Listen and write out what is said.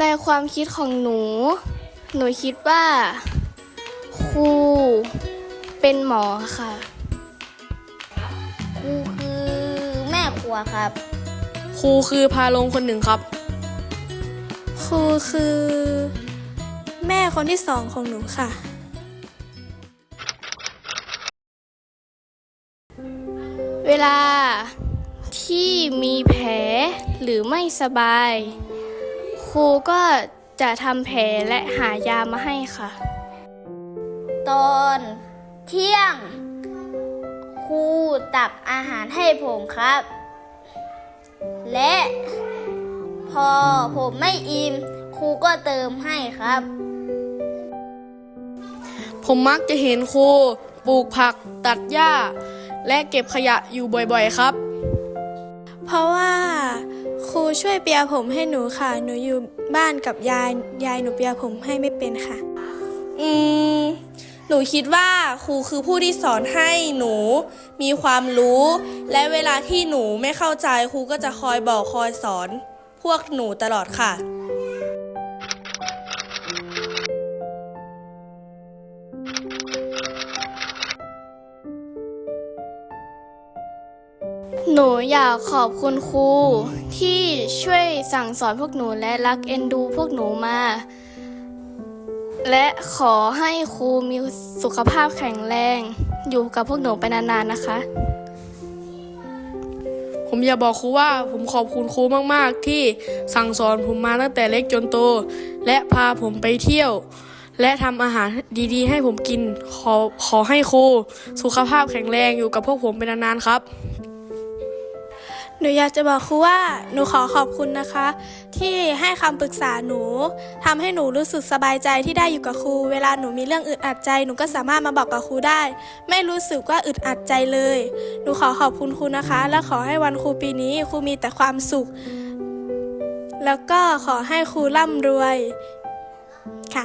ในความคิดของหนู หนูคิดว่า ครูเป็นหมอค่ะ ครูคือแม่ครัวครับ ครูคือพาลงคนหนึ่งครับ ครูคือ แม่คนที่สองของหนูค่ะ เวลาที่มีแผลหรือไม่สบาย ครูก็จะทำแผลและหายามาให้ค่ะ ตอนเที่ยง ครูตักอาหารให้ผมครับ และ พอผมไม่อิ่มครูก็เติมให้ครับ ผมมักจะเห็นครูปลูกผักตัดหญ้า และเก็บขยะอยู่บ่อยๆครับ เพราะว่า ครูช่วยเปียผมให้หนูค่ะ หนูอยู่บ้านกับยาย ยายหนูเปียผมให้ไม่เป็นค่ะ อืม หนูคิดว่าครูคือผู้ที่สอนให้หนูมีความรู้ และเวลาที่หนูไม่เข้าใจครูก็จะคอยบอกคอยสอน พวกหนูตลอดค่ะ หนูอยากขอบคุณครูที่ช่วยสั่งสอนพวกหนูและรักเอ็นดูพวกหนูมา และขอให้ครูมีสุขภาพแข็งแรง อยู่กับพวกหนูไปนานๆนะคะ ผมอยากบอกครูว่าผมขอบคุณครูมากๆ ที่สั่งสอนผมมาตั้งแต่เล็กจนโต และพาผมไปเที่ยว และทำอาหารดีๆ ให้ผมกิน ขอขอให้ครูสุขภาพแข็งแรงอยู่กับพวกผมเป็นนานๆครับ หนูอยากจะบอกครูว่าหนูขอขอบคุณนะคะ ที่ให้คำปรึกษาหนูทำให้หนูรู้สึกสบายใจที่ได้อยู่กับครู เวลาหนูมีเรื่องอึดอัดใจหนูก็สามารถมาบอกกับครูได้ ไม่รู้สึกว่าอึดอัดใจเลย หนูขอขอบคุณครูนะคะ และขอให้วันครูปีนี้ครูมีแต่ความสุข แล้วก็ขอให้ครูร่ำรวยค่ะ